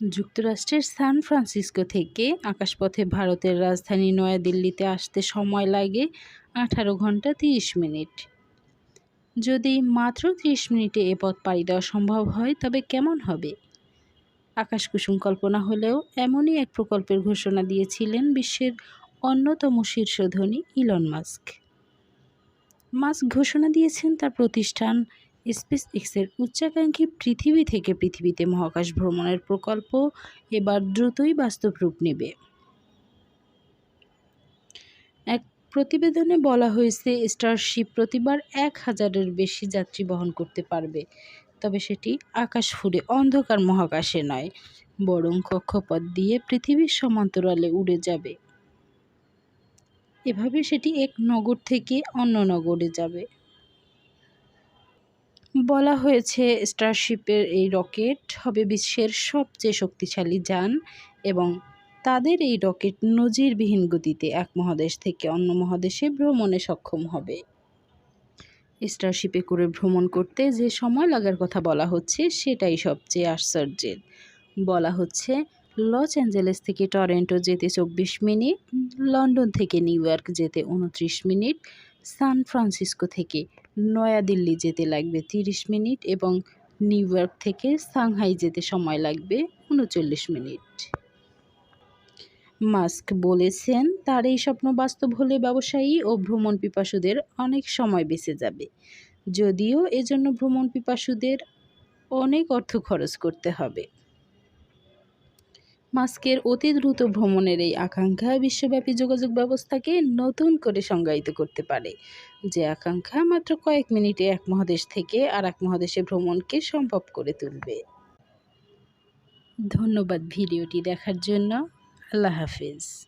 যুক্তরাষ্ট্রের San Francisco থেকে আকাশপথে ভারতের রাজধানী নয়াদিল্লিতে আসতে সময় লাগে আঠারো ঘণ্টা তিরিশ মিনিট। যদি মাত্র ত্রিশ মিনিটে এ পথ পাড়ি দেওয়া সম্ভব হয়, তবে কেমন হবে? আকাশকুসুম কল্পনা হলেও এমনই এক প্রকল্পের ঘোষণা দিয়েছিলেন বিশ্বের অন্যতম শীর্ষ ধনী ইলন মাস্ক। মাস্ক ঘোষণা দিয়েছেন তার প্রতিষ্ঠান স্পেস এক্সের উচ্চাকাঙ্ক্ষী পৃথিবী থেকে পৃথিবীতে মহাকাশ ভ্রমণের প্রকল্প এবার দ্রুতই বাস্তব রূপ নেবে। এক প্রতিবেদনে বলা হয়েছে, স্টারশিপ প্রতিবার এক হাজারের বেশি যাত্রী বহন করতে পারবে। তবে সেটি আকাশ ফুড়ে অন্ধকার মহাকাশে নয়, বরং কক্ষপথ দিয়ে পৃথিবীর সমান্তরালে উড়ে যাবে। এভাবে সেটি এক নগর থেকে অন্য নগরে যাবে। বলা হয়েছে, স্টারশিপের এই রকেট হবে বিশ্বের সবচেয়ে শক্তিশালী যান এবং তাদের এই রকেট নজিরবিহীন গতিতে এক মহাদেশ থেকে অন্য মহাদেশে ভ্রমণে সক্ষম হবে। স্টারশিপে করে ভ্রমণ করতে যে সময় লাগার কথা বলা হচ্ছে, সেটাই সবচেয়ে আশ্চর্যের। বলা হচ্ছে, লস অ্যাঞ্জেলেস থেকে টরেন্টো যেতে চব্বিশ মিনিট, লন্ডন থেকে নিউ ইয়র্ক যেতে উনত্রিশ মিনিট সান ফ্রান্সিসকো থেকে নয়াদিল্লি যেতে লাগবে তিরিশ মিনিট এবং নিউ ইয়র্ক থেকে সাংহাই যেতে সময় লাগবে উনচল্লিশ মিনিট। মাস্ক বলেছেন, তার এই স্বপ্ন বাস্তব হলে ব্যবসায়ী ও ভ্রমণ পিপাসুদের অনেক সময় বেঁচে যাবে। যদিও এজন্য ভ্রমণ পিপাসুদের অনেক অর্থ খরচ করতে হবে। মাস্কের অতি দ্রুত ভ্রমণের এই আকাঙ্ক্ষা বিশ্বব্যাপী যোগাযোগ ব্যবস্থাকে নতুন করে সংজ্ঞায়িত করতে পারে। যে আকাঙ্ক্ষা মাত্র কয়েক মিনিটে এক মহাদেশ থেকে আর এক মহাদেশে ভ্রমণকে সম্ভব করে তুলবে। ধন্যবাদ ভিডিওটি দেখার জন্য। আল্লাহ হাফিজ।